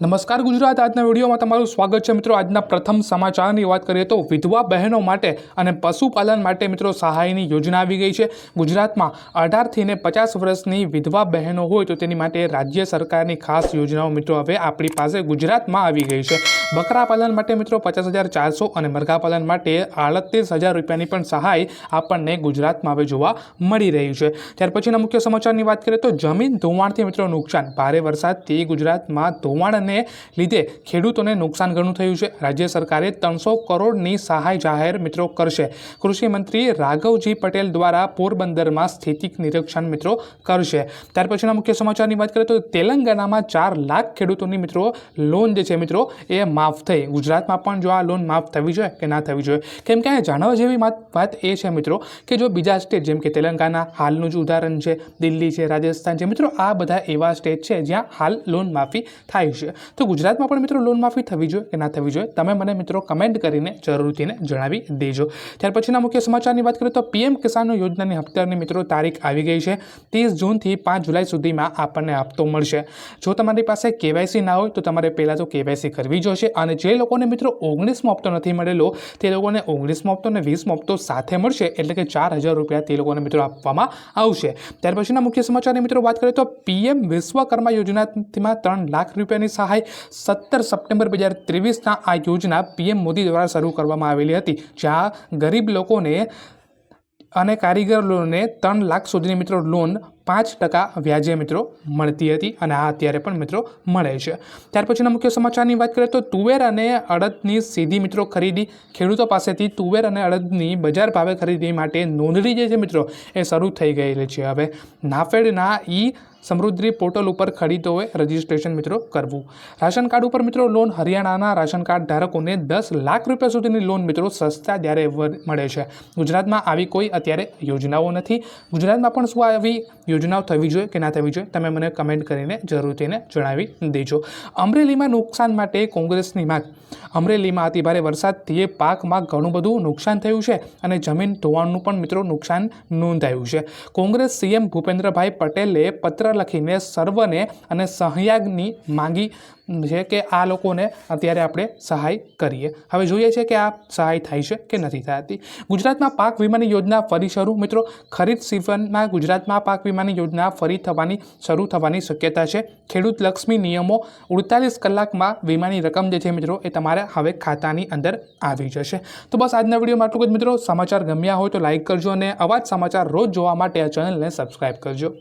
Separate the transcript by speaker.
Speaker 1: નમસ્કાર ગુજરાત, આજના વિડીયોમાં તમારું સ્વાગત છે મિત્રો. આજના પ્રથમ સમાચારની વાત કરીએ તો વિધવા બહેનો માટે અને પશુપાલન માટે મિત્રો સહાયની યોજના આવી ગઈ છે. ગુજરાતમાં અઢારથી ને પચાસ વર્ષની વિધવા બહેનો હોય તો તેની માટે રાજ્ય સરકારની ખાસ યોજનાઓ મિત્રો હવે આપણી પાસે ગુજરાતમાં આવી ગઈ છે. બકરા પાલન માટે મિત્રો પચાસ હજાર ચારસો અને મરઘા પાલન માટે આડત્રીસ હજાર રૂપિયાની પણ સહાય આપણને ગુજરાતમાં હવે જોવા મળી રહી છે. ત્યાર પછીના મુખ્ય સમાચારની વાત કરીએ તો જમીન ધોવાણથી મિત્રો નુકસાન. ભારે વરસાદથી ગુજરાતમાં ધોવાણને લીધે ખેડૂતોને નુકસાન ઘણું થયું છે. રાજ્ય સરકારે ત્રણસો કરોડની સહાય જાહેર મિત્રો કરશે. કૃષિમંત્રી રાઘવજી પટેલ દ્વારા પોરબંદરમાં સ્થિતિક નિરીક્ષણ મિત્રો કરશે. ત્યાર પછીના મુખ્ય સમાચારની વાત કરીએ તો તેલંગાણામાં ચાર લાખ ખેડૂતોની મિત્રો લોન જે છે મિત્રો એ માફ થઈ. ગુજરાતમાં પણ જો આ લોન માફ થવી જોઈએ કે ના થવી જોઈએ? કેમ કે જાણવા જેવી વાત વાત એ છે મિત્રો કે જો બીજા સ્ટેટ જેમ કે તેલંગાના હાલનું જ ઉદાહરણ છે, દિલ્હી છે, રાજસ્થાન છે, મિત્રો આ બધા એવા સ્ટેટ છે જ્યાં હાલ લોન માફી થાય છે. તો ગુજરાતમાં પણ મિત્રો લોન માફી થવી જોઈએ કે ના થવી જોઈએ? તમે મને મિત્રો કમેન્ટ કરીને જરૂરથીને જણાવી દેજો. ત્યાર પછીના મુખ્ય સમાચારની વાત કરીએ તો પીએમ કિસાન યોજનાની હપ્તાની મિત્રો તારીખ આવી ગઈ છે. ત્રીસ જૂનથી પાંચ જુલાઈ સુધીમાં આપણને હપ્તો મળશે. જો તમારી પાસે કેવાયસી ના હોય તો તમારે પહેલાં તો કેવાયસી કરવી જોશે. અને જે લોકોને મિત્રો ઓગણીસમો હપ્તો નથી મળેલો, તે લોકોને ઓગણીસમો હપ્તો અને વીસમો હપ્તો સાથે મળશે, એટલે કે ચાર હજાર રૂપિયા તે લોકોને મિત્રો આપવામાં આવશે. ત્યાર પછીના મુખ્ય સમાચારની મિત્રો વાત કરીએ તો પીએમ વિશ્વકર્મા યોજનામાં ત્રણ લાખ રૂપિયાની સહાય સત્તર સપ્ટેમ્બર બે હજાર ત્રેવીસના આ યોજના પીએમ મોદી દ્વારા શરૂ કરવામાં આવેલી હતી, જ્યાં ગરીબ લોકોને અને કારીગરોને ત્રણ લાખ સુધીની મિત્રો લોન પાંચ ટકા વ્યાજે મિત્રો મળતી હતી અને આ અત્યારે પણ મિત્રો મળે છે. ત્યાર પછીના મુખ્ય સમાચારની વાત કરીએ તો તુવેર અને અડદની સીધી મિત્રો ખરીદી ખેડૂતો પાસેથી તુવેર અને અડદની બજાર ભાવે ખરીદી માટે નોંધણી જે છે મિત્રો એ શરૂ થઈ ગયેલી છે. હવે નાફેડના ઈ સમૃદ્ધિ પોર્ટલ ઉપર ખરીદોએ રજિસ્ટ્રેશન મિત્રો કરવું. રાશન કાર્ડ ઉપર મિત્રો લોન હરિયાણાના રાશન કાર્ડ ધારકોને દસ લાખ રૂપિયા સુધીની લોન મિત્રો સસ્તા જ્યારે મળે છે. ગુજરાતમાં આવી કોઈ અત્યારે યોજનાઓ નથી. ગુજરાતમાં પણ શું આવી યોજનાઓ થવી જોઈએ કે ના થવી જોઈએ, તમે મને કમેન્ટ કરીને જરૂરથી એને જણાવી દેજો. અમરેલીમાં નુકસાન માટે કોંગ્રેસની માંગ. અમરેલીમાં અતિભારે વરસાદથી પાકમાં ઘણું બધું નુકસાન થયું છે અને જમીન ધોવાણનું પણ મિત્રો નુકસાન નોંધાયું છે. કોંગ્રેસ સીએમ ભૂપેન્દ્રભાઈ પટેલે પત્ર લખીને સર્વને અને સહયાગની માંગી છે કે આ લોકોને અત્યારે આપણે સહાય કરીએ. હવે જોઈએ છે કે આ સહાય થાય છે કે નથી થતી. ગુજરાતમાં પાક વીમાની યોજના ફરી શરૂ. મિત્રો ખરીદ સિઝનમાં ગુજરાતમાં પાક વીમાની યોજના ફરી થવાની, શરૂ થવાની શક્યતા છે. ખેડૂત લક્ષ્મી નિયમો ઉડતાલીસ કલાકમાં વીમાની રકમ જે છે મિત્રો, એ તમારે હવે ખાતાની અંદર આવી જશે. તો બસ આજના વિડીયોમાં આટલું જ મિત્રો. સમાચાર ગમ્યા હોય તો લાઇક કરજો અને આવા જ સમાચાર રોજ જોવા માટે આ ચેનલને સબસ્ક્રાઈબ કરજો.